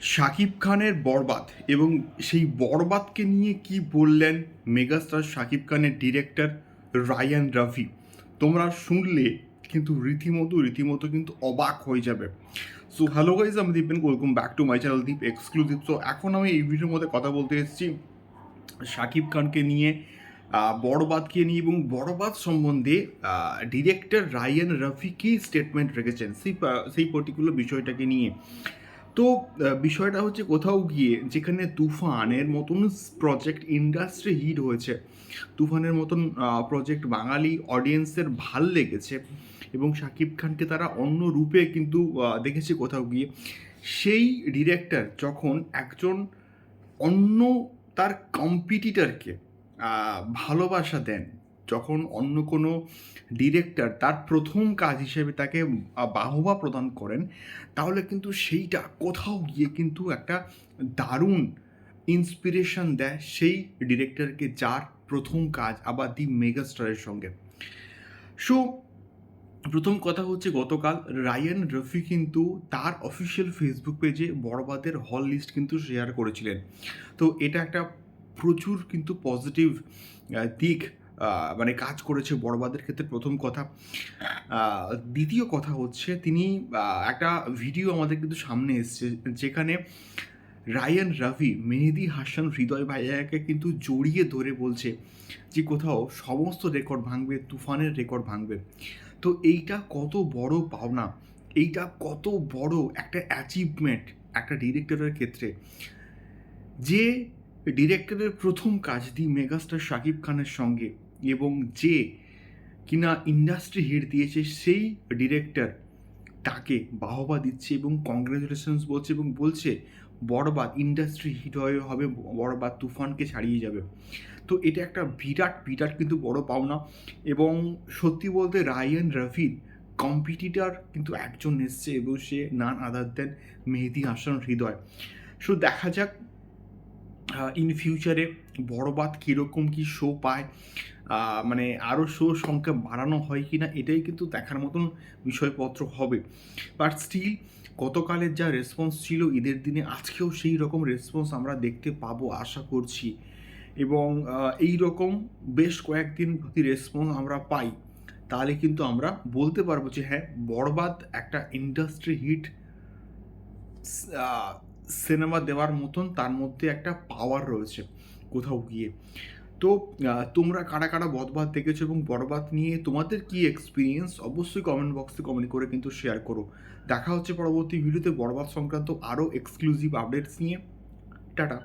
শাকিব খানের বরবাদ এবং সেই বরবাদকে নিয়ে কি বললেন মেগাস্টার শাকিব খানের ডিরেক্টর রায়ান রাফি? তোমরা শুনলে কিন্তু রীতিমতো রীতিমতো কিন্তু অবাক হয়ে যাবে। সো হ্যালো গাইজ আমি Dipen welcome back to my channel Deep exclusive so এখন আমি এই ভিডিওর মধ্যে কথা বলতে এসেছি শাকিব খানকে নিয়ে আহ, বরবাদকে নিয়ে এবং বরবাদ সম্বন্ধে ডিরেক্টর রায়ান রফি কি স্টেটমেন্ট রেখেছেন? সেই সেই পার্টিকুলার বিষয়টাকে নিয়ে। তো বিষয়টা হচ্ছে কোথাও গিয়ে যেখানে তুফানের মতন প্রজেক্ট ইন্ডাস্ট্রি হিট হয়েছে, তুফানের মতন প্রজেক্ট বাঙালি অডিয়েন্সের ভালো লেগেছে এবং শাকিব খানকে তারা অন্য রূপে কিন্তু দেখেছে কোথাও গিয়ে। সেই ডিরেক্টর যখন একজন অন্য তার কম্পিটিটরকে ভালোবাসা দেন যখন অন্য কোনো ডিরেক্টর তার প্রথম কাজ হিসেবে তাকে বাহবা প্রদান করেন, তাহলে কিন্তু সেইটা কোথাও গিয়ে কিন্তু একটা দারুণ ইন্সপিরেশন দেয় সেই ডিরেক্টরকে যার প্রথম কাজ আবার দি মেগাস্টারের সঙ্গে। সো প্রথম কথা হচ্ছে গতকাল রায়ান রফি কিন্তু তার অফিসিয়াল ফেসবুক পেজে বড়বাদের হল লিস্ট কিন্তু শেয়ার করেছিলেন। তো এটা একটা প্রচুর কিন্তু পজিটিভ দিক। মানে কাজ করেছে বড়বাদের ক্ষেত্রে প্রথম কথা। দ্বিতীয় কথা হচ্ছে তিনি একটা ভিডিও আমাদের কিন্তু সামনে এসছে যেখানে রায়ান রাভি, মেহেদি হাসান, হৃদয় ভাইয়াকে কিন্তু জড়িয়ে ধরে বলছে যে কোথাও সমস্ত রেকর্ড ভাঙবে, তুফানের রেকর্ড ভাঙবে। তো এইটা কত বড় পাওনা, এইটা কত বড় একটা অ্যাচিভমেন্ট একটা ডিরেক্টরের ক্ষেত্রে। যে ডিরেক্টরের প্রথম কাজ দি মেগাস্টার শাকিব খানের সঙ্গে এবং যে কিনা ইন্ডাস্ট্রি হিট দিয়েছে, সেই ডিরেক্টর তাকে বাহবা দিচ্ছে এবং কংগ্রেচুলেশনস বলছে এবং বলছে বড়বাদ ইন্ডাস্ট্রি হিট হয়ে হবে বড়বাদ তুফানকে ছাড়িয়ে যাবে। তো এটা একটা বিরাট বিরাট কিন্তু বড় পাওনা এবং সত্যি বলতে রায়ান রফির কম্পিটিটার কিন্তু একজন এসছে এবং সে নান আদার দেন মেহেদি হাসান হৃদয়। সো দেখা যাক ইন ফিউচারে বড়বাদ কীরকম কী শো পায়। মানে আরও শো সংখ্যা বাড়ানো হয় কি না এটাই কিন্তু দেখার মতন বিষয়পত্র হবে। বাট স্টিল গতকালের যা রেসপন্স ছিল, ঈদের দিনে আজকেও সেই রকম রেসপন্স আমরা দেখতে পাবো, আশা করছি। এবং এই রকম বেশ কয়েকদিন যদি রেসপন্স আমরা পাই। তাহলে কিন্তু আমরা বলতে পারব যে হ্যাঁ বরবাদ একটা ইন্ডাস্ট্রি হিট সিনেমা দেওয়ার মতন তার মধ্যে একটা পাওয়ার রয়েছে কোথাও গিয়ে। তো তোমরা কারা কারা বদবাদ দেখেছ এবং বরবাদ নিয়ে তোমাদের কি এক্সপিরিয়েন্স অবশ্যই কমেন্ট বক্সে কমেন্ট করে কিন্তু শেয়ার করো। দেখা হচ্ছে পরবর্তী ভিডিওতে বরবাদ সংক্রান্ত আরও এক্সক্লুসিভ আপডেটস নিয়ে। টাটা।